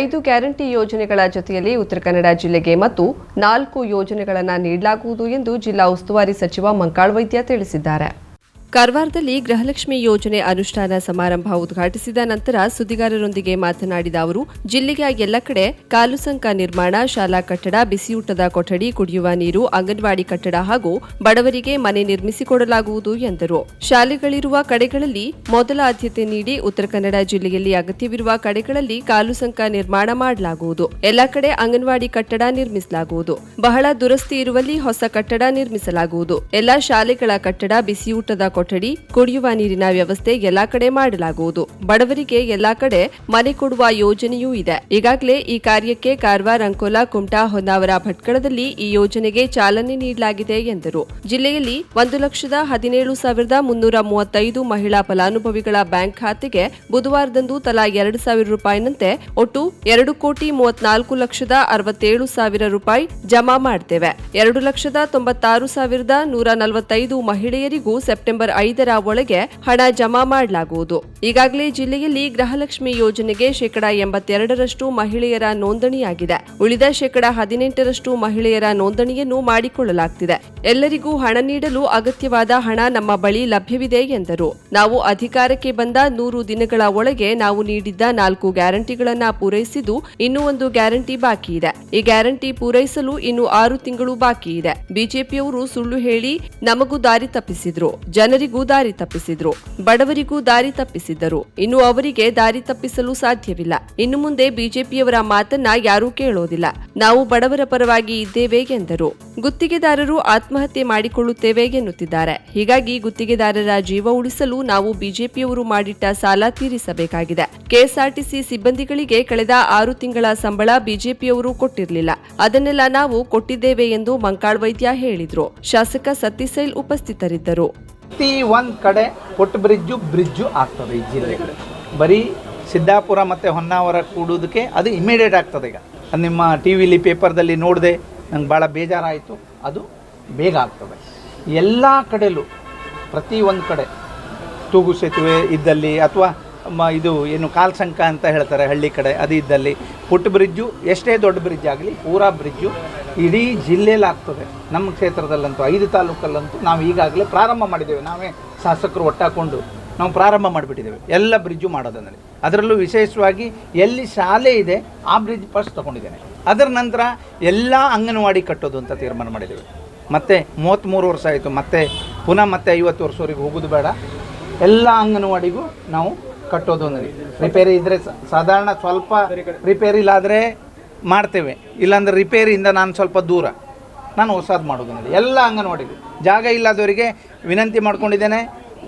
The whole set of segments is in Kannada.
ಐದು ಗ್ಯಾರಂಟಿ ಯೋಜನೆಗಳ ಜೊತೆಯಲ್ಲಿ ಉತ್ತರ ಕನ್ನಡ ಜಿಲ್ಲೆಗೆ ಮತ್ತು ನಾಲ್ಕು ಯೋಜನೆಗಳನ್ನು ನೀಡಲಾಗುವುದು ಎಂದು ಜಿಲ್ಲಾ ಉಸ್ತುವಾರಿ ಸಚಿವ ಮಂಕಾಳ್ ವೈದ್ಯ ತಿಳಿಸಿದ್ದಾರೆ. ಕಾರವಾರದಲ್ಲಿ ಗೃಹಲಕ್ಷ್ಮಿ ಯೋಜನೆ ಅನುಷ್ಠಾನ ಸಮಾರಂಭ ಉದ್ಘಾಟಿಸಿದ ನಂತರ ಸುದ್ದಿಗಾರರೊಂದಿಗೆ ಮಾತನಾಡಿದ ಅವರು, ಜಿಲ್ಲೆಯ ಎಲ್ಲ ಕಡೆ ಕಾಲುಸಂಕ ನಿರ್ಮಾಣ, ಶಾಲಾ ಕಟ್ಟಡ, ಬಿಸಿಯೂಟದ ಕೊಠಡಿ, ಕುಡಿಯುವ ನೀರು, ಅಂಗನವಾಡಿ ಕಟ್ಟಡ ಹಾಗೂ ಬಡವರಿಗೆ ಮನೆ ನಿರ್ಮಿಸಿಕೊಡಲಾಗುವುದು ಎಂದರು. ಶಾಲೆಗಳಿರುವ ಕಡೆಗಳಲ್ಲಿ ಮೊದಲ ಆದ್ಯತೆ ನೀಡಿ ಉತ್ತರ ಕನ್ನಡ ಜಿಲ್ಲೆಯಲ್ಲಿ ಅಗತ್ಯವಿರುವ ಕಡೆಗಳಲ್ಲಿ ಕಾಲುಸಂಕ ನಿರ್ಮಾಣ ಮಾಡಲಾಗುವುದು. ಎಲ್ಲ ಕಡೆ ಅಂಗನವಾಡಿ ಕಟ್ಟಡ ನಿರ್ಮಿಸಲಾಗುವುದು. ಬಹಳ ದುರಸ್ತಿ ಇರುವಲ್ಲಿ ಹೊಸ ಕಟ್ಟಡ ನಿರ್ಮಿಸಲಾಗುವುದು. ಎಲ್ಲಾ ಶಾಲೆಗಳ ಕಟ್ಟಡ, ಬಿಸಿಯೂಟದ ಕುಡಿಯುವ ನೀರಿನ ವ್ಯವಸ್ಥೆ ಎಲ್ಲಾ ಕಡೆ ಮಾಡಲಾಗುವುದು. ಬಡವರಿಗೆ ಎಲ್ಲಾ ಕಡೆ ಮನೆ ಕೊಡುವ ಯೋಜನೆಯೂ ಇದೆ. ಈಗಾಗಲೇ ಈ ಕಾರ್ಯಕ್ಕೆ ಕಾರವಾರ ಅಂಕೋಲಾ ಕುಮಟಾ ಹೊನ್ನಾವರ ಭಟ್ಕಳದಲ್ಲಿ ಈ ಯೋಜನೆಗೆ ಚಾಲನೆ ನೀಡಲಾಗಿದೆ ಎಂದರು. ಜಿಲ್ಲೆಯಲ್ಲಿ ಒಂದು ಲಕ್ಷದ ಹದಿನೇಳು ಸಾವಿರದ ಮುನ್ನೂರ ಮೂವತ್ತೈದು ಮಹಿಳಾ ಫಲಾನುಭವಿಗಳ ಬ್ಯಾಂಕ್ ಖಾತೆಗೆ ಬುಧವಾರದಂದು ತಲಾ ಎರಡು ಸಾವಿರ ರೂಪಾಯಿನಂತೆ ಒಟ್ಟು ಎರಡು ಕೋಟಿ ಮೂವತ್ನಾಲ್ಕು ಲಕ್ಷದ ಅರವತ್ತೇಳು ಸಾವಿರ ರೂಪಾಯಿ ಜಮಾ ಮಾಡ್ತೇವೆ. ಎರಡು ಲಕ್ಷದ ತೊಂಬತ್ತಾರು ಸಾವಿರದ ನೂರ ನಲವತ್ತೈದು ಮಹಿಳೆಯರಿಗೂ ಸೆಪ್ಟೆಂಬರ್ ಐದರ ಒಳಗೆ ಹಣ ಜಮಾ ಮಾಡಲಾಗುವುದು. ಈಗಾಗಲೇ ಜಿಲ್ಲೆಯಲ್ಲಿ ಗೃಹಲಕ್ಷ್ಮಿ ಯೋಜನೆಗೆ ಶೇಕಡಾ ಎಂಬತ್ತೆರಡರಷ್ಟು ಮಹಿಳೆಯರ ನೋಂದಣಿಯಾಗಿದೆ. ಉಳಿದ ಶೇಕಡಾ ಹದಿನೆಂಟರಷ್ಟು ಮಹಿಳೆಯರ ನೋಂದಣಿಯನ್ನು ಮಾಡಿಕೊಳ್ಳಲಾಗ್ತಿದೆ. ಎಲ್ಲರಿಗೂ ಹಣ ನೀಡಲು ಅಗತ್ಯವಾದ ಹಣ ನಮ್ಮ ಬಳಿ ಲಭ್ಯವಿದೆ ಎಂದರು. ನಾವು ಅಧಿಕಾರಕ್ಕೆ ಬಂದ ನೂರು ದಿನಗಳ ಒಳಗೆ ನಾವು ನೀಡಿದ್ದ ನಾಲ್ಕು ಗ್ಯಾರಂಟಿಗಳನ್ನ ಪೂರೈಸಿದ್ದು ಇನ್ನೂ ಒಂದು ಗ್ಯಾರಂಟಿ ಬಾಕಿ ಇದೆ. ಈ ಗ್ಯಾರಂಟಿ ಪೂರೈಸಲು ಇನ್ನು ಆರು ತಿಂಗಳು ಬಾಕಿ ಇದೆ. ಬಿಜೆಪಿಯವರು ಸುಳ್ಳು ಹೇಳಿ ನಮಗೂ ದಾರಿ ತಪ್ಪಿಸಿದ್ರು. ಜನರಿಗೂ ದಾರಿ ತಪ್ಪಿಸಿದ್ರು. ಬಡವರಿಗೂ ದಾರಿ ತಪ್ಪಿಸಿದ್ದರು. ಇನ್ನು ಅವರಿಗೆ ದಾರಿ ತಪ್ಪಿಸಲು ಸಾಧ್ಯವಿಲ್ಲ. ಇನ್ನು ಮುಂದೆ ಬಿಜೆಪಿಯವರ ಮಾತನ್ನ ಯಾರೂ ಕೇಳೋದಿಲ್ಲ. ನಾವು ಬಡವರ ಪರವಾಗಿ ಇದ್ದೇವೆ ಎಂದರು. ಗುತ್ತಿಗೆದಾರರು ಆತ್ಮಹತ್ಯೆ ಮಾಡಿಕೊಳ್ಳುತ್ತೇವೆ ಎನ್ನುತ್ತಿದ್ದಾರೆ. ಹೀಗಾಗಿ ಗುತ್ತಿಗೆದಾರರ ಜೀವ ಉಳಿಸಲು ನಾವು ಬಿಜೆಪಿಯವರು ಮಾಡಿಟ್ಟ ಸಾಲ ತೀರಿಸಬೇಕಾಗಿದೆ. ಕೆಎಸ್ಆರ್ಟಿಸಿ ಸಿಬ್ಬಂದಿಗಳಿಗೆ ಕಳೆದ ಆರು ತಿಂಗಳ ಸಂಬಳ ಬಿಜೆಪಿಯವರು ಕೊಟ್ಟಿರಲಿಲ್ಲ. ಅದನ್ನೆಲ್ಲ ನಾವು ಕೊಟ್ಟಿದ್ದೇವೆ ಎಂದು ಮಂಕಾಳ್ ವೈದ್ಯ ಹೇಳಿದ್ರು. ಶಾಸಕ ಸತ್ತಿಸೈಲ್ ಉಪಸ್ಥಿತರಿದ್ದರು. ಪ್ರತಿ ಒಂದು ಕಡೆ ಪುಟ್ಟ ಬ್ರಿಡ್ಜು ಬ್ರಿಡ್ಜು ಆಗ್ತದೆ ಈ ಜಿಲ್ಲೆಗಳು ಬರೀ ಸಿದ್ದಾಪುರ ಮತ್ತು ಹೊನ್ನಾವರ ಕೂಡೋದಕ್ಕೆ ಅದು ಇಮಿಡಿಯೇಟ್ ಆಗ್ತದೆ ಈಗ. ಅದು ನಿಮ್ಮ ಟಿ ವಿಲಿ ಪೇಪರ್ದಲ್ಲಿ ನೋಡಿದೆ ನಂಗೆ ಭಾಳ ಬೇಜಾರಾಯಿತು. ಅದು ಬೇಗ ಆಗ್ತದೆ. ಎಲ್ಲ ಕಡೆಯಲ್ಲೂ ಪ್ರತಿ ಒಂದು ಕಡೆ ತೂಗು ಸೇತುವೆ ಇದ್ದಲ್ಲಿ ಅಥವಾ ಮ ಇದು ಏನು ಕಾಲ್ಸಂಕ ಅಂತ ಹೇಳ್ತಾರೆ ಹಳ್ಳಿ ಕಡೆ ಅದು ಇದ್ದಲ್ಲಿ ಪುಟ್ಟ ಬ್ರಿಡ್ಜು ಎಷ್ಟೇ ದೊಡ್ಡ ಬ್ರಿಡ್ಜ್ ಆಗಲಿ ಪೂರಾ ಬ್ರಿಡ್ಜು ಇಡೀ ಜಿಲ್ಲೆಯಲ್ಲಾಗ್ತದೆ. ನಮ್ಮ ಕ್ಷೇತ್ರದಲ್ಲಂತೂ, ಐದು ತಾಲೂಕಲ್ಲಂತೂ ನಾವು ಈಗಾಗಲೇ ಪ್ರಾರಂಭ ಮಾಡಿದ್ದೇವೆ. ನಾವೇ ಶಾಸಕರು ಒಟ್ಟಾಕೊಂಡು ನಾವು ಪ್ರಾರಂಭ ಮಾಡಿಬಿಟ್ಟಿದ್ದೇವೆ. ಎಲ್ಲ ಬ್ರಿಡ್ಜು ಮಾಡೋದಂದರೆ ಅದರಲ್ಲೂ ವಿಶೇಷವಾಗಿ ಎಲ್ಲಿ ಶಾಲೆ ಇದೆ, ಆ ಬ್ರಿಡ್ಜ್ ಫಸ್ಟ್ ತೊಗೊಂಡಿದ್ದೇನೆ. ಅದರ ನಂತರ ಎಲ್ಲ ಅಂಗನವಾಡಿ ಕಟ್ಟೋದು ಅಂತ ತೀರ್ಮಾನ ಮಾಡಿದ್ದೇವೆ. ಮತ್ತೆ ಮೂವತ್ತ್ಮೂರು ವರ್ಷ ಆಯಿತು. ಮತ್ತೆ ಪುನಃ ಮತ್ತೆ ಐವತ್ತು ವರ್ಷವರೆಗೆ ಹೋಗೋದು ಬೇಡ. ಎಲ್ಲ ಅಂಗನವಾಡಿಗೂ ನಾವು ಕಟ್ಟೋದು ಅಂದರೆ ರಿಪೇರಿ ಇದ್ದರೆ ಸಾಧಾರಣ ಸ್ವಲ್ಪ ರಿಪೇರಿ ಮಾಡ್ತೇವೆ. ಇಲ್ಲಾಂದ್ರೆ ರಿಪೇರಿಯಿಂದ ನಾನು ಸ್ವಲ್ಪ ದೂರ. ನಾನು ಹೊಸದು ಮಾಡೋದು ನೋಡಿ ಎಲ್ಲ ಅಂಗನವಾಡಿಗೆ ಜಾಗ ಇಲ್ಲದವರಿಗೆ ವಿನಂತಿ ಮಾಡ್ಕೊಂಡಿದ್ದೇನೆ.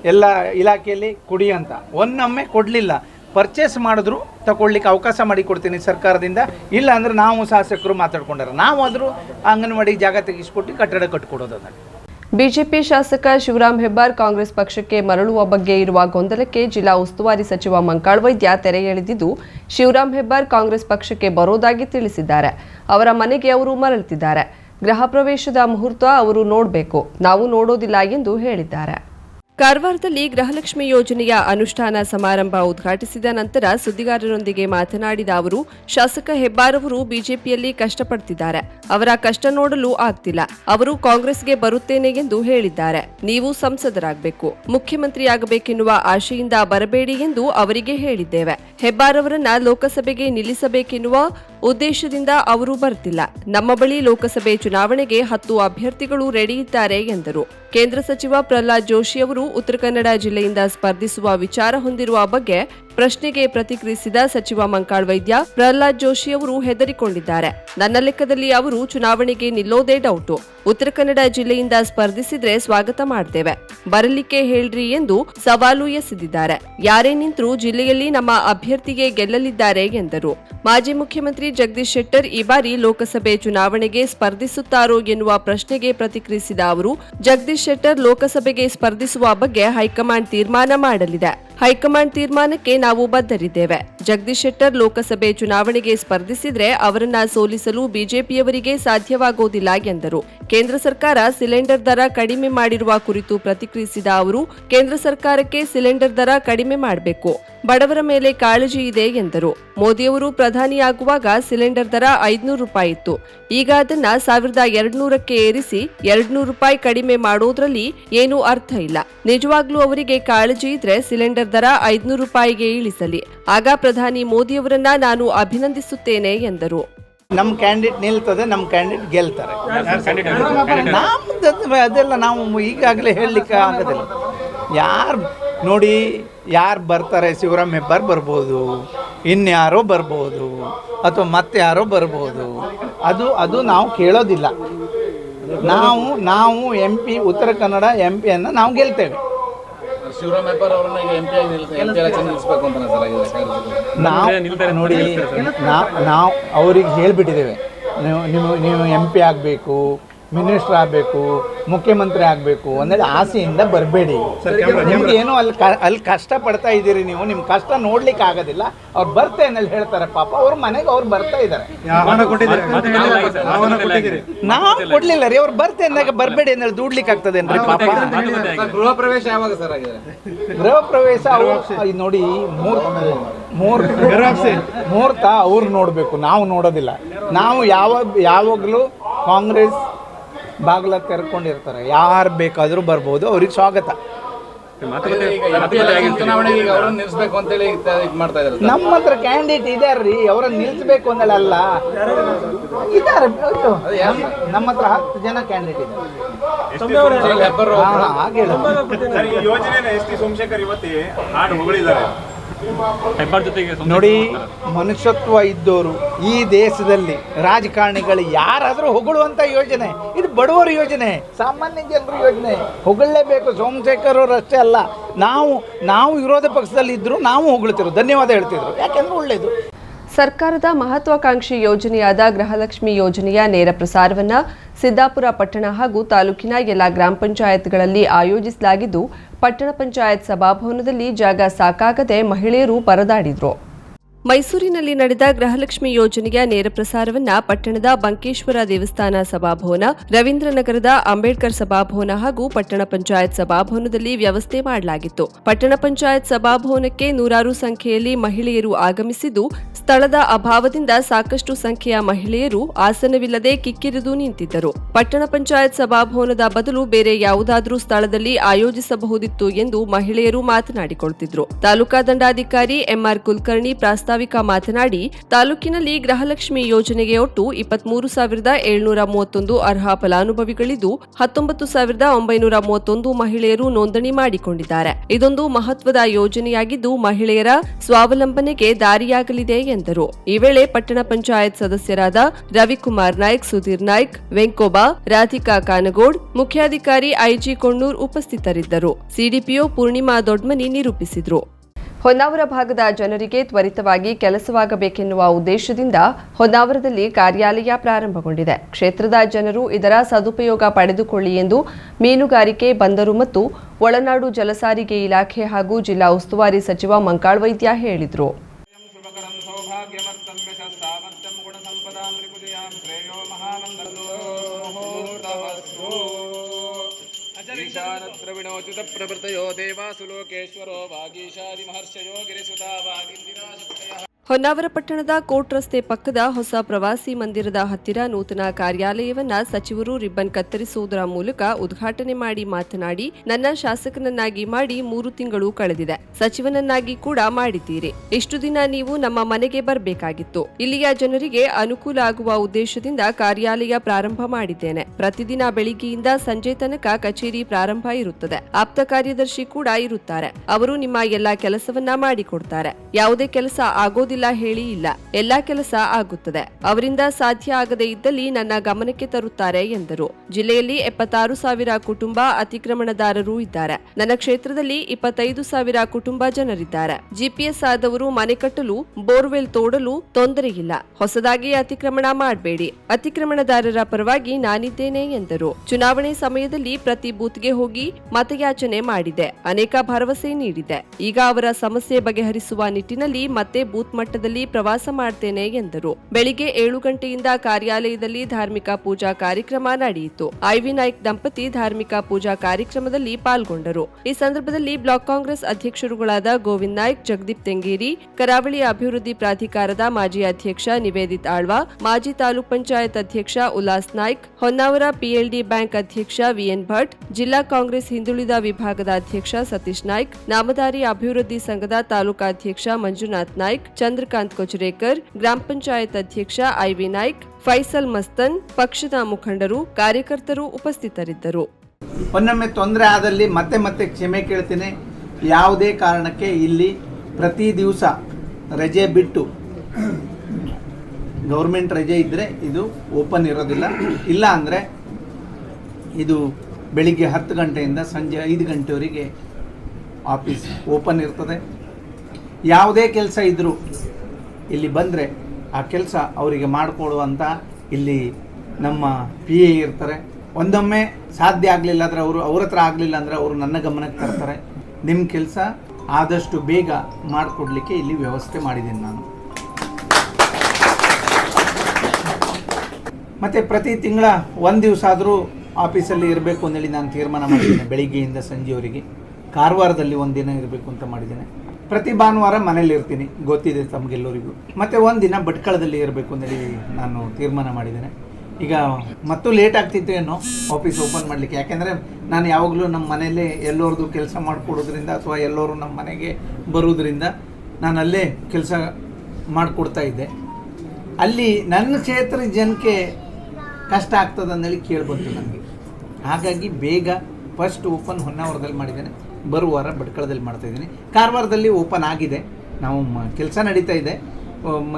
ಎಲ್ಲ ಇಲಾಖೆಯಲ್ಲಿ ಕುಡಿ ಅಂತ. ಒಂದೊಮ್ಮೆ ಕೊಡಲಿಲ್ಲ. ಪರ್ಚೇಸ್ ಮಾಡಿದ್ರು ತಗೊಳ್ಳಿಕ್ಕೆ ಅವಕಾಶ ಮಾಡಿಕೊಡ್ತೀನಿ ಸರ್ಕಾರದಿಂದ. ಇಲ್ಲಾಂದ್ರೆ ನಾವು ಶಾಸಕರು ಮಾತಾಡ್ಕೊಂಡಾರ. ನಾವು ಆದರೂ ಅಂಗನವಾಡಿ ಜಾಗ ತೆಗಿಸ್ಕೊಟ್ಟು ಕಟ್ಟಡ ಕಟ್ಕೊಡೋದು ಅದನ್ನು. ಬಿಜೆಪಿ ಶಾಸಕ ಶಿವರಾಮ್ ಹೆಬ್ಬಾರ್ ಕಾಂಗ್ರೆಸ್ ಪಕ್ಷಕ್ಕೆ ಮರಳುವ ಬಗ್ಗೆ ಇರುವ ಗೊಂದಲಕ್ಕೆ ಜಿಲ್ಲಾ ಉಸ್ತುವಾರಿ ಸಚಿವ ಮಂಕಾಳ್ ವೈದ್ಯ ತೆರೆ ಎಳೆದಿದ್ದು, ಶಿವರಾಮ್ ಹೆಬ್ಬಾರ್ ಕಾಂಗ್ರೆಸ್ ಪಕ್ಷಕ್ಕೆ ಬರೋದಾಗಿ ತಿಳಿಸಿದ್ದಾರೆ. ಅವರ ಮನೆಗೆ ಅವರು ಮರಳುತ್ತಿದ್ದಾರೆ. ಗೃಹ ಪ್ರವೇಶದ ಮುಹೂರ್ತ ಅವರು ನೋಡಬೇಕು. ನಾವು ನೋಡೋದಿಲ್ಲ ಎಂದು ಹೇಳಿದ್ದಾರೆ. ಕಾರವಾರದಲ್ಲಿ ಗೃಹಲಕ್ಷ್ಮಿ ಯೋಜನೆಯ ಅನುಷ್ಠಾನ ಸಮಾರಂಭ ಉದ್ಘಾಟಿಸಿದ ನಂತರ ಸುದ್ದಿಗಾರರೊಂದಿಗೆ ಮಾತನಾಡಿದ ಅವರು, ಶಾಸಕ ಹೆಬ್ಬಾರವರು ಬಿಜೆಪಿಯಲ್ಲಿ ಕಷ್ಟಪಡ್ತಿದ್ದಾರೆ. ಅವರ ಕಷ್ಟ ನೋಡಲು ಆಗ್ತಿಲ್ಲ. ಅವರು ಕಾಂಗ್ರೆಸ್ಗೆ ಬರುತ್ತೇನೆ ಎಂದು ಹೇಳಿದ್ದಾರೆ. ನೀವು ಸಂಸದರಾಗಬೇಕು. ಮುಖ್ಯಮಂತ್ರಿಯಾಗಬೇಕೆನ್ನುವ ಆಶೆಯಿಂದ ಬರಬೇಡಿ ಎಂದು ಅವರಿಗೆ ಹೇಳಿದ್ದೇವೆ. ಹೆಬ್ಬಾರವರನ್ನ ಲೋಕಸಭೆಗೆ ನಿಲ್ಲಿಸಬೇಕೆನ್ನುವ ಉದ್ದೇಶದಿಂದ ಅವರು ಬರ್ತಿಲ್ಲ. ನಮ್ಮ ಬಳಿ ಲೋಕಸಭೆ ಚುನಾವಣೆಗೆ ಹತ್ತು ಅಭ್ಯರ್ಥಿಗಳು ರೆಡಿ ಇದ್ದಾರೆ ಎಂದರು. ಕೇಂದ್ರ ಸಚಿವ ಪ್ರಹ್ಲಾದ್ ಜೋಶಿ ಅವರು ಉತ್ತರ ಕನ್ನಡ ಜಿಲ್ಲೆಯಿಂದ ಸ್ಪರ್ಧಿಸುವ ವಿಚಾರ ಹೊಂದಿರುವ ಬಗ್ಗೆ ಪ್ರಶ್ನೆಗೆ ಪ್ರತಿಕ್ರಿಯಿಸಿದ ಸಚಿವ ಮಂಕಾಳ್ ವೈದ್ಯ, ಪ್ರಹ್ಲಾದ್ ಜೋಶಿ ಅವರು ಹೆದರಿಕೊಂಡಿದ್ದಾರೆ. ನನ್ನ ಲೆಕ್ಕದಲ್ಲಿ ಅವರು ಚುನಾವಣೆಗೆ ನಿಲ್ಲೋದೇ ಡೌಟು. ಉತ್ತರ ಕನ್ನಡ ಜಿಲ್ಲೆಯಿಂದ ಸ್ಪರ್ಧಿಸಿದ್ರೆ ಸ್ವಾಗತ ಮಾಡ್ತೇವೆ. ಬರಲಿಕ್ಕೆ ಹೇಳ್ರಿ ಎಂದು ಸವಾಲು ಎಸೆದಿದ್ದಾರೆ. ಯಾರೇ ನಿಂತರೂ ಜಿಲ್ಲೆಯಲ್ಲಿ ನಮ್ಮ ಅಭ್ಯರ್ಥಿಗೆ ಗೆಲ್ಲಲಿದ್ದಾರೆ ಎಂದರು. ಮಾಜಿ ಮುಖ್ಯಮಂತ್ರಿ ಜಗದೀಶ್ ಶೆಟ್ಟರ್ ಈ ಬಾರಿ ಲೋಕಸಭೆ ಚುನಾವಣೆಗೆ ಸ್ಪರ್ಧಿಸುತ್ತಾರೋ ಎನ್ನುವ ಪ್ರಶ್ನೆಗೆ ಪ್ರತಿಕ್ರಿಯಿಸಿದ ಅವರು, ಜಗದೀಶ್ ಶೆಟ್ಟರ್ ಲೋಕಸಭೆಗೆ ಸ್ಪರ್ಧಿಸುವ ಬಗ್ಗೆ ಹೈಕಮಾಂಡ್ ತೀರ್ಮಾನ ಮಾಡಲಿದೆ. ಹೈಕಮಾಂಡ್ ತೀರ್ಮಾನಕ್ಕೆ ನಾವು ಬದ್ಧರಿದ್ದೇವೆ. ಜಗದೀಶ್ ಶೆಟ್ಟರ್ ಲೋಕಸಭೆ ಚುನಾವಣೆಗೆ ಸ್ಪರ್ಧಿಸಿದ್ರೆ ಅವರನ್ನ ಸೋಲಿಸಲು ಬಿಜೆಪಿಯವರಿಗೆ ಸಾಧ್ಯವಾಗುವುದಿಲ್ಲ ಎಂದರು. ಕೇಂದ್ರ ಸರ್ಕಾರ ಸಿಲಿಂಡರ್ ದರ ಕಡಿಮೆ ಮಾಡಿರುವ ಕುರಿತು ಪ್ರತಿಕ್ರಿಯಿಸಿದ ಅವರು, ಕೇಂದ್ರ ಸರ್ಕಾರಕ್ಕೆ ಸಿಲಿಂಡರ್ ದರ ಕಡಿಮೆ ಮಾಡಬೇಕು, ಬಡವರ ಮೇಲೆ ಕಾಳಜಿ ಇದೆ ಎಂದರು. ಮೋದಿಯವರು ಪ್ರಧಾನಿಯಾಗುವಾಗ ಸಿಲಿಂಡರ್ ದರ ಐದುನೂರು ರೂಪಾಯಿ ಇತ್ತು. ಈಗ ಅದನ್ನ ಸಾವಿರದ ಎರಡ್ನೂರಕ್ಕೆ ಏರಿಸಿ ಎರಡ್ನೂರು ರೂಪಾಯಿ ಕಡಿಮೆ ಮಾಡೋದ್ರಲ್ಲಿ ಏನೂ ಅರ್ಥ ಇಲ್ಲ. ನಿಜವಾಗ್ಲೂ ಅವರಿಗೆ ಕಾಳಜಿ ಇದ್ರೆ ಸಿಲಿಂಡರ್ ದರ ಐದುನೂರು ರೂಪಾಯಿಗೆ ಇಳಿಸಲಿ. ಆಗ ಪ್ರಧಾನಿ ಮೋದಿಯವರನ್ನ ನಾನು ಅಭಿನಂದಿಸುತ್ತೇನೆ ಎಂದರು. ನಮ್ಮ ಕ್ಯಾಂಡಿಡೇಟ್ ನಿಲ್ತದೆ ನಮ್ಮ ಕ್ಯಾಂಡಿಡೇಟ್ ಗೆಲ್ತಾರೆ. ನಮ್ದು ಅದೆಲ್ಲ ನಾವು ಈಗಾಗಲೇ ಹೇಳಲಿಕ್ಕೆ ಆಗೋದಿಲ್ಲ. ಯಾರು ನೋಡಿ, ಯಾರು ಬರ್ತಾರೆ, ಶಿವರಾಮ್ ಹೆಬ್ಬಾರ್ ಬರ್ಬೋದು, ಇನ್ಯಾರೋ ಬರ್ಬೋದು, ಅಥವಾ ಮತ್ತೆ ಯಾರೋ ಬರ್ಬೋದು, ಅದು ಅದು ನಾವು ಕೇಳೋದಿಲ್ಲ. ನಾವು ನಾವು M P Uttara Kannada M ಪಿಯನ್ನು ನಾವು ಗೆಲ್ತೇವೆ. ಶಿವರಾಮ್ ಹೆಬ್ಬಾರ್ ಅವರನ್ನ ಈಗ ಎಂ ಪಿ ಆಗಿ ನಿಲ್ಸ ಎಂ ಪಿ ಎಲೆಕ್ಷನ್ ನಿಲ್ಲಿಸ್ಬೇಕು ಅಂತಾನೆ ಸರ್. ಆಗಿದೆ ಕಾಂಗ್ರೆಸ್ ನಾವು ನೋಡಿ ನಾವು ನಾವು ಅವ್ರಿಗೆ ಹೇಳ್ಬಿಟ್ಟಿದ್ದೇವೆ. ನೀವು ನೀವು ನೀವು ಎಂ ಪಿ ಆಗಬೇಕು ಮಿನಿಸ್ಟರ್ ಆಗಬೇಕು ಮುಖ್ಯಮಂತ್ರಿ ಆಗಬೇಕು ಅನ್ನೋದು ಆಸೆಯಿಂದ ಬರಬೇಡಿ. ನಿಮ್ಗೆ ಏನೋ ಅಲ್ಲಿ ಕ ಅಲ್ಲಿ ಕಷ್ಟ ಪಡ್ತಾ ಇದ್ದೀರಿ ನೀವು ನಿಮ್ಮ ಕಷ್ಟ ನೋಡ್ಲಿಕ್ಕೆ ಆಗೋದಿಲ್ಲ. ಅವ್ರು ಬರ್ತೇನೆ ಅಲ್ಲಿ ಹೇಳ್ತಾರೆ ಪಾಪ ಅವ್ರ ಮನೆಗೆ ಅವ್ರು ಬರ್ತಾ ಇದ್ದಾರೆ. ನಾವು ಕೊಡ್ಲಿಲ್ಲ ರೀ ಅವ್ರು ಬರ್ತೇನೆ ಅಂದಾಗ ಬರಬೇಡಿ ಅಂದೇಳಿ ದುಡ್ಲಿಕ್ಕೆ ಆಗ್ತದೇನ್ರಿ ಪಾಪ? ಗೃಹ ಪ್ರವೇಶ ಯಾವಾಗ ಸರ್ ಗೃಹ ಪ್ರವೇಶ ಅವ್ರು- ಮೂರ್ ನೋಡಿ ಮೂರ್ತ ಮೂರ್ತ ಮುಹೂರ್ತ ಅವ್ರು ನೋಡಬೇಕು ನಾವು ನೋಡೋದಿಲ್ಲ. ನಾವು ಯಾವ ಯಾವಾಗಲೂ ಕಾಂಗ್ರೆಸ್ ಬಾಗಿಲ ತೆರ್ಕೊಂಡಿರ್ತಾರೆ. ಯಾರು ಬೇಕಾದರೂ ಬರ್ಬೋದು. ಅವ್ರಿಗೆ ಸ್ವಾಗತ. ಅವರನ್ನ. ನಮ್ಮ ಹತ್ರ ಕ್ಯಾಂಡಿಡೇಟ್ ಇದಾರ್ರಿ. ಅವ್ರನ್ನ ನಿಲ್ಸ್ಬೇಕು ಅಂದೇಳಿ ಅಲ್ಲ ಇದ್ದಾರೆ ಹೌದು. ನಮ್ಮ ಹತ್ರ ಹತ್ತು ಜನ ಕ್ಯಾಂಡಿಡೇಟ್ ಇದ್ದಾರೆ ಹಾಗೆ ನೋಡಿ, ಮನುಷ್ಯತ್ವ ಇದ್ದವರು ಈ ದೇಶದಲ್ಲಿ ರಾಜಕಾರಣಿಗಳು ಯಾರಾದರೂ ಹೊಗಳುವಂಥ ಯೋಜನೆ. ಇದು ಬಡವರ ಯೋಜನೆ, ಸಾಮಾನ್ಯ ಜನರ ಯೋಜನೆ. ಹೊಗಳಲೇಬೇಕು ಸೋಮಶೇಖರ್ ಅವರು ಅಷ್ಟೇ ಅಲ್ಲ. ನಾವು ನಾವು ವಿರೋಧ ಪಕ್ಷದಲ್ಲಿ ಇದ್ದರೂ ನಾವು ಹೊಗಳ್ತಿರು ಧನ್ಯವಾದ ಹೇಳ್ತಿದ್ರು. ಯಾಕೆಂದ್ರೆ ಒಳ್ಳೇದು. ಸರ್ಕಾರದ ಮಹತ್ವಾಕಾಂಕ್ಷಿ ಯೋಜನೆಯಾದ ಗೃಹಲಕ್ಷ್ಮಿ ಯೋಜನೆಯ ನೇರ ಪ್ರಸಾರವನ್ನ ಸಿದ್ದಾಪುರ ಪಟ್ಟಣ ಹಾಗೂ ತಾಲೂಕಿನ ಎಲ್ಲ ಗ್ರಾಮ ಪಂಚಾಯತ್ಗಳಲ್ಲಿ ಆಯೋಜಿಸಲಾಗಿದ್ದು, ಪಟ್ಟಣ ಪಂಚಾಯತ್ ಸಭಾಭವನದಲ್ಲಿ ಜಾಗ ಸಾಕಾಗದೆ ಮಹಿಳೆಯರು ಪರದಾಡಿದ್ರು. ಮೈಸೂರಿನಲ್ಲಿ ನಡೆದ ಗೃಹಲಕ್ಷ್ಮಿ ಯೋಜನೆಯ ನೇರ ಪ್ರಸಾರವನ್ನ ಪಟ್ಟಣದ ಬಂಕೇಶ್ವರ ದೇವಸ್ಥಾನ ಸಭಾಭವನ, ರವೀಂದ್ರನಗರದ ಅಂಬೇಡ್ಕರ್ ಸಭಾಭವನ ಹಾಗೂ ಪಟ್ಟಣ ಪಂಚಾಯತ್ ಸಭಾಭವನದಲ್ಲಿ ವ್ಯವಸ್ಥೆ ಮಾಡಲಾಗಿತ್ತು. ಪಟ್ಟಣ ಪಂಚಾಯತ್ ಸಭಾಭವನಕ್ಕೆ ನೂರಾರು ಸಂಖ್ಯೆಯಲ್ಲಿ ಮಹಿಳೆಯರು ಆಗಮಿಸಿದ್ದು, ಸ್ಥಳದ ಅಭಾವದಿಂದ ಸಾಕಷ್ಟು ಸಂಖ್ಯೆಯ ಮಹಿಳೆಯರು ಆಸನವಿಲ್ಲದೆ ಕಿಕ್ಕಿರಿದು ನಿಂತಿದ್ದರು. ಪಟ್ಟಣ ಪಂಚಾಯತ್ ಸಭಾಭವನದ ಬದಲು ಬೇರೆ ಯಾವುದಾದರೂ ಸ್ಥಳದಲ್ಲಿ ಆಯೋಜಿಸಬಹುದಿತ್ತು ಎಂದು ಮಹಿಳೆಯರು ಮಾತನಾಡಿಕೊಳ್ತಿದ್ರು. ತಾಲೂಕಾ ದಂಡಾಧಿಕಾರಿ ಎಂಆರ್ ಕುಲಕರ್ಣಿ ಪ್ರಾಸ್ತಾವಿಕ ಮಾತನಾಡಿ, ತಾಲೂಕಿನಲ್ಲಿ ಗೃಹಲಕ್ಷ್ಮಿ ಯೋಜನೆಗೆ ಒಟ್ಟು ಇಪ್ಪತ್ಮೂರು ಸಾವಿರದ ಏಳ್ನೂರ ಮೂವತ್ತೊಂದು ಅರ್ಹ ಫಲಾನುಭವಿಗಳಿದ್ದು, ಹತ್ತೊಂಬತ್ತು ಸಾವಿರದ ಒಂಬೈನೂರ ಮೂವತ್ತೊಂದು ಮಹಿಳೆಯರು ನೋಂದಣಿ ಮಾಡಿಕೊಂಡಿದ್ದಾರೆ. ಇದೊಂದು ಮಹತ್ವದ ಯೋಜನೆಯಾಗಿದ್ದು, ಮಹಿಳೆಯರ ಸ್ವಾವಲಂಬನೆಗೆ ದಾರಿಯಾಗಲಿದೆ ಎಂದರು. ಈ ವೇಳೆ ಪಟ್ಟಣ ಪಂಚಾಯತ್ ಸದಸ್ಯರಾದ ರವಿಕುಮಾರ್ ನಾಯ್ಕ್, ಸುಧೀರ್ ನಾಯ್ಕ್, ವೆಂಕೋಬಾ, ರಾಧಿಕಾ ಕಾನಗೋಡ್, ಮುಖ್ಯಾಧಿಕಾರಿ ಐಜಿ ಕೊಣ್ಣೂರ್ ಉಪಸ್ಥಿತರಿದ್ದರು. ಸಿಡಿಪಿಒ ಪೂರ್ಣಿಮಾ ದೊಡ್ಮನಿ ನಿರೂಪಿಸಿದ್ರು. ಹೊನ್ನಾವರ ಭಾಗದ ಜನರಿಗೆ ತ್ವರಿತವಾಗಿ ಕೆಲಸವಾಗಬೇಕೆನ್ನುವ ಉದ್ದೇಶದಿಂದ ಹೊನ್ನಾವರದಲ್ಲಿ ಕಾರ್ಯಾಲಯ ಪ್ರಾರಂಭಗೊಂಡಿದೆ. ಕ್ಷೇತ್ರದ ಜನರು ಇದರ ಸದುಪಯೋಗ ಪಡೆದುಕೊಳ್ಳಿ ಎಂದು ಮೀನುಗಾರಿಕೆ, ಬಂದರು ಮತ್ತು ಒಳನಾಡು ಜಲಸಾರಿಗೆ ಇಲಾಖೆ ಹಾಗೂ ಜಿಲ್ಲಾ ಉಸ್ತುವಾರಿ ಸಚಿವ ಮಂಕಾಳ್ ವೈದ್ಯ ಹೇಳಿದರು. नोच्युतप्रवृतयो देवासु लोकेश्वरो भागीशादिमहर्षयो गिरीसुता वागिन्दिराशक्तयः ಹೊನ್ನಾವರ ಪಟ್ಟಣದ ಕೋಟ್ ರಸ್ತೆ ಪಕ್ಕದ ಹೊಸ ಪ್ರವಾಸಿ ಮಂದಿರದ ಹತ್ತಿರ ನೂತನ ಕಾರ್ಯಾಲಯವನ್ನ ಸಚಿವರು ರಿಬ್ಬನ್ ಕತ್ತರಿಸುವುದರ ಮೂಲಕ ಉದ್ಘಾಟನೆ ಮಾಡಿ ಮಾತನಾಡಿ, ನನ್ನ ಶಾಸಕನನ್ನಾಗಿ ಮಾಡಿ ಮೂರು ತಿಂಗಳು ಕಳೆದಿದೆ. ಸಚಿವನನ್ನಾಗಿ ಕೂಡ ಮಾಡಿದ್ದೀರಿ. ಇಷ್ಟು ದಿನ ನೀವು ನಮ್ಮ ಮನೆಗೆ ಬರಬೇಕಾಗಿತ್ತು. ಇಲ್ಲಿಯ ಜನರಿಗೆ ಅನುಕೂಲ ಆಗುವ ಉದ್ದೇಶದಿಂದ ಕಾರ್ಯಾಲಯ ಪ್ರಾರಂಭ ಮಾಡಿದ್ದೇನೆ. ಪ್ರತಿದಿನ ಬೆಳಿಗ್ಗೆಯಿಂದ ಸಂಜೆ ತನಕ ಕಚೇರಿ ಪ್ರಾರಂಭ ಇರುತ್ತದೆ. ಆಪ್ತ ಕಾರ್ಯದರ್ಶಿ ಕೂಡ ಇರುತ್ತಾರೆ. ಅವರು ನಿಮ್ಮ ಎಲ್ಲಾ ಕೆಲಸವನ್ನ ಮಾಡಿಕೊಡ್ತಾರೆ. ಯಾವುದೇ ಕೆಲಸ ಆಗೋದಿಲ್ಲ ಆಗುವುದಿಲ್ಲ ಹೇಳಿ ಇಲ್ಲ. ಎಲ್ಲಾ ಕೆಲಸ ಆಗುತ್ತದೆ. ಅವರಿಂದ ಸಾಧ್ಯ ಆಗದೇ ಇದ್ದಲ್ಲಿ ನನ್ನ ಗಮನಕ್ಕೆ ತರುತ್ತಾರೆ ಎಂದರು. ಜಿಲ್ಲೆಯಲ್ಲಿ ಎಪ್ಪತ್ತಾರು ಸಾವಿರ ಕುಟುಂಬ ಅತಿಕ್ರಮಣದಾರರು ಇದ್ದಾರೆ. ನನ್ನ ಕ್ಷೇತ್ರದಲ್ಲಿ ಇಪ್ಪತ್ತೈದು ಸಾವಿರ ಕುಟುಂಬ ಜನರಿದ್ದಾರೆ. ಜಿಪಿಎಸ್ ಆದವರು ಮನೆ ಕಟ್ಟಲು, ಬೋರ್ವೆಲ್ ತೋಡಲು ತೊಂದರೆ ಇಲ್ಲ. ಹೊಸದಾಗಿ ಅತಿಕ್ರಮಣ ಮಾಡಬೇಡಿ. ಅತಿಕ್ರಮಣದಾರರ ಪರವಾಗಿ ನಾನಿದ್ದೇನೆ ಎಂದರು. ಚುನಾವಣೆ ಸಮಯದಲ್ಲಿ ಪ್ರತಿ ಬೂತ್ಗೆ ಹೋಗಿ ಮತಯಾಚನೆ ಮಾಡಿದೆ. ಅನೇಕ ಭರವಸೆ ನೀಡಿದೆ. ಈಗ ಅವರ ಸಮಸ್ಯೆ ಬಗೆಹರಿಸುವ ನಿಟ್ಟಿನಲ್ಲಿ ಮತ್ತೆ ಬೂತ್ ಮಟ್ಟದಲ್ಲಿ ಪ್ರವಾಸ ಮಾಡ್ತೇನೆ ಎಂದರು. ಬೆಳಿಗ್ಗೆ ಏಳು ಗಂಟೆಯಿಂದ ಕಾರ್ಯಾಲಯದಲ್ಲಿ ಧಾರ್ಮಿಕ ಪೂಜಾ ಕಾರ್ಯಕ್ರಮ ನಡೆಯಿತು. ಐವಿ ನಾಯ್ಕ್ ದಂಪತಿ ಧಾರ್ಮಿಕ ಪೂಜಾ ಕಾರ್ಯಕ್ರಮದಲ್ಲಿ ಪಾಲ್ಗೊಂಡರು. ಈ ಸಂದರ್ಭದಲ್ಲಿ ಬ್ಲಾಕ್ ಕಾಂಗ್ರೆಸ್ ಅಧ್ಯಕ್ಷರುಗಳಾದ ಗೋವಿಂದ್ ನಾಯ್ಕ್, ಜಗದೀಪ್ ತೆಂಗೇರಿ, ಕರಾವಳಿ ಅಭಿವೃದ್ಧಿ ಪ್ರಾಧಿಕಾರದ ಮಾಜಿ ಅಧ್ಯಕ್ಷ ನಿವೇದಿತ್ ಆಳ್ವಾ, ಮಾಜಿ ತಾಲೂಕ್ ಪಂಚಾಯತ್ ಅಧ್ಯಕ್ಷ ಉಲ್ಲಾಸ್ ನಾಯ್ಕ್, ಹೊನ್ನಾವರ ಪಿಎಲ್ಡಿ ಬ್ಯಾಂಕ್ ಅಧ್ಯಕ್ಷ ವಿಎನ್ ಭಟ್, ಜಿಲ್ಲಾ ಕಾಂಗ್ರೆಸ್ ಹಿಂದುಳಿದ ವಿಭಾಗದ ಅಧ್ಯಕ್ಷ ಸತೀಶ್ ನಾಯ್ಕ್ ನಾಮದಾರಿ ಅಭಿವೃದ್ಧಿ ಸಂಘದ ತಾಲೂಕಾಧ್ಯಕ್ಷ ಮಂಜುನಾಥ್ ನಾಯ್ಕ್ ಚಂದ್ರಕಾಂತ್ ಕೊಚರೇಕರ್, ಗ್ರಾಮ ಪಂಚಾಯತ್ ಅಧ್ಯಕ್ಷ ಐವಿ ನಾಯ್ಕ್, ಫೈಸಲ್ ಮಸ್ತನ್, ಪಕ್ಷದ ಮುಖಂಡರು, ಕಾರ್ಯಕರ್ತರು ಉಪಸ್ಥಿತರಿದ್ದರು. ಒಂದೊಮ್ಮೆ ತೊಂದರೆ ಆದಲ್ಲಿ ಮತ್ತೆ ಮತ್ತೆ ಕ್ಷಮೆ ಕೇಳ್ತೀನಿ. ಯಾವುದೇ ಕಾರಣಕ್ಕೆ ಇಲ್ಲಿ ಪ್ರತಿ ದಿವಸ ರಜೆ ಬಿಟ್ಟು ಗೌರ್ಮೆಂಟ್ ರಜೆ ಇದ್ದರೆ ಇದು ಓಪನ್ ಇರೋದಿಲ್ಲ. ಇಲ್ಲ ಅಂದರೆ ಇದು ಬೆಳಿಗ್ಗೆ ಹತ್ತು ಗಂಟೆಯಿಂದ ಸಂಜೆ ಐದು ಗಂಟೆವರೆಗೆ ಆಫೀಸ್ ಓಪನ್ ಇರ್ತದೆ. ಯಾವುದೇ ಕೆಲಸ ಇದ್ದರೂ ಇಲ್ಲಿ ಬಂದರೆ ಆ ಕೆಲಸ ಅವರಿಗೆ ಮಾಡಿಕೊಡುವಂಥ ಇಲ್ಲಿ ನಮ್ಮ ಪಿ ಎ ಇರ್ತಾರೆ. ಒಂದೊಮ್ಮೆ ಸಾಧ್ಯ ಆಗಲಿಲ್ಲ ಅಂದರೆ ಅವರು ಅವ್ರ ಹತ್ರ ಆಗಲಿಲ್ಲ ಅಂದರೆ ಅವರು ನನ್ನ ಗಮನಕ್ಕೆ ತರ್ತಾರೆ. ನಿಮ್ಮ ಕೆಲಸ ಆದಷ್ಟು ಬೇಗ ಮಾಡಿಕೊಡ್ಲಿಕ್ಕೆ ಇಲ್ಲಿ ವ್ಯವಸ್ಥೆ ಮಾಡಿದ್ದೀನಿ ನಾನು. ಮತ್ತು ಪ್ರತಿ ತಿಂಗಳ ಒಂದು ದಿವಸ ಆದರೂ ಆಫೀಸಲ್ಲಿ ಇರಬೇಕು ಅಂತೇಳಿ ನಾನು ತೀರ್ಮಾನ ಮಾಡಿದ್ದೇನೆ, ಬೆಳಿಗ್ಗೆಯಿಂದ ಸಂಜೆವರೆಗೆ. ಕಾರವಾರದಲ್ಲಿ ಒಂದಿನ ಇರಬೇಕು ಅಂತ ಮಾಡಿದ್ದೇನೆ. ಪ್ರತಿ ಭಾನುವಾರ ಮನೇಲಿ ಇರ್ತೀನಿ. ಗೊತ್ತಿದೆ ತಮಗೆಲ್ಲರಿಗೂ. ಮತ್ತೆ ಒಂದಿನ ಭಟ್ಕಳದಲ್ಲಿ ಇರಬೇಕು ಅಂತೇಳಿ ನಾನು ತೀರ್ಮಾನ ಮಾಡಿದ್ದೇನೆ. ಈಗ ಮತ್ತು ಲೇಟ್ ಆಗ್ತಿತ್ತು ಏನೋ ಆಫೀಸ್ ಓಪನ್ ಮಾಡಲಿಕ್ಕೆ. ಯಾಕೆಂದರೆ ನಾನು ಯಾವಾಗಲೂ ನಮ್ಮ ಮನೆಯಲ್ಲೇ ಎಲ್ಲರದು ಕೆಲಸ ಮಾಡಿಕೊಡೋದ್ರಿಂದ ಅಥವಾ ಎಲ್ಲರೂ ನಮ್ಮ ಮನೆಗೆ ಬರೋದ್ರಿಂದ ನಾನು ಅಲ್ಲೇ ಕೆಲಸ ಮಾಡಿಕೊಡ್ತಾ ಇದ್ದೆ. ಅಲ್ಲಿ ನನ್ನ ಕ್ಷೇತ್ರದ ಜನಕ್ಕೆ ಕಷ್ಟ ಆಗ್ತದೆ ಅಂದೇಳಿ ಕೇಳ್ಬಂತು ನನಗೆ. ಹಾಗಾಗಿ ಬೇಗ ಫಸ್ಟ್ ಓಪನ್ ಹೊನ್ನಾವರದಲ್ಲಿ ಮಾಡಿದ್ದೇನೆ. ಬರುವ ವಾರ ಭಟ್ಕಳದಲ್ಲಿ ಮಾಡ್ತಾ ಇದ್ದೀನಿ. ಕಾರವಾರದಲ್ಲಿ ಓಪನ್ ಆಗಿದೆ. ನಾವು ಕೆಲಸ ನಡೀತಾ ಇದೆ.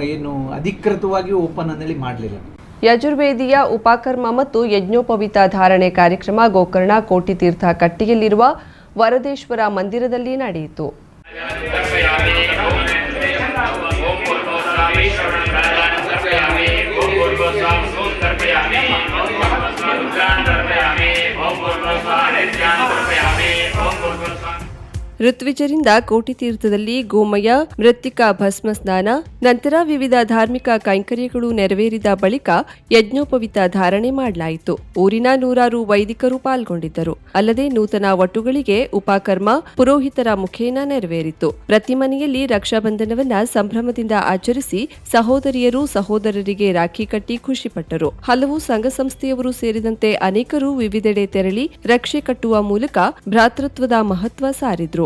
ಏನು ಅಧಿಕೃತವಾಗಿ ಓಪನ್ ಅಂದೇಳಿ ಮಾಡಲಿಲ್ಲ. ಯಜುರ್ವೇದಿಯ ಉಪಕರ್ಮ ಮತ್ತು ಯಜ್ಞೋಪವಿತ ಧಾರಣೆ ಕಾರ್ಯಕ್ರಮ ಗೋಕರ್ಣ ಕೋಟಿತೀರ್ಥ ಕಟ್ಟಿಯಲ್ಲಿರುವ ವರದೇಶ್ವರ ಮಂದಿರದಲ್ಲಿ ನಡೆಯಿತು. ಋತ್ವಿಜರಿಂದ ಕೋಟಿತೀರ್ಥದಲ್ಲಿ ಗೋಮಯ, ಮೃತ್ತಿಕಾ ಭಸ್ಮ ಸ್ನಾನ, ನಂತರ ವಿವಿಧ ಧಾರ್ಮಿಕ ಕೈಂಕರ್ಯಗಳು ನೆರವೇರಿದ ಬಳಿಕ ಯಜ್ಞೋಪವಿತ ಧಾರಣೆ ಮಾಡಲಾಯಿತು. ಊರಿನ ನೂರಾರು ವೈದಿಕರು ಪಾಲ್ಗೊಂಡಿದ್ದರು. ಅಲ್ಲದೆ ನೂತನ ಒಟ್ಟುಗಳಿಗೆ ಉಪಕರ್ಮ, ಪುರೋಹಿತರ ಮುಖೇನ ನೆರವೇರಿತು. ಪ್ರತಿ ಮನೆಯಲ್ಲಿ ರಕ್ಷಾಬಂಧನವನ್ನ ಸಂಭ್ರಮದಿಂದ ಆಚರಿಸಿ ಸಹೋದರಿಯರು ಸಹೋದರರಿಗೆ ರಾಖಿ ಕಟ್ಟಿ ಖುಷಿಪಟ್ಟರು. ಹಲವು ಸಂಘ ಸಂಸ್ಥೆಯವರು ಸೇರಿದಂತೆ ಅನೇಕರು ವಿವಿಧೆಡೆ ತೆರಳಿ ರಕ್ಷೆ ಕಟ್ಟುವ ಮೂಲಕ ಭ್ರಾತೃತ್ವದ ಮಹತ್ವ ಸಾರಿದ್ರು.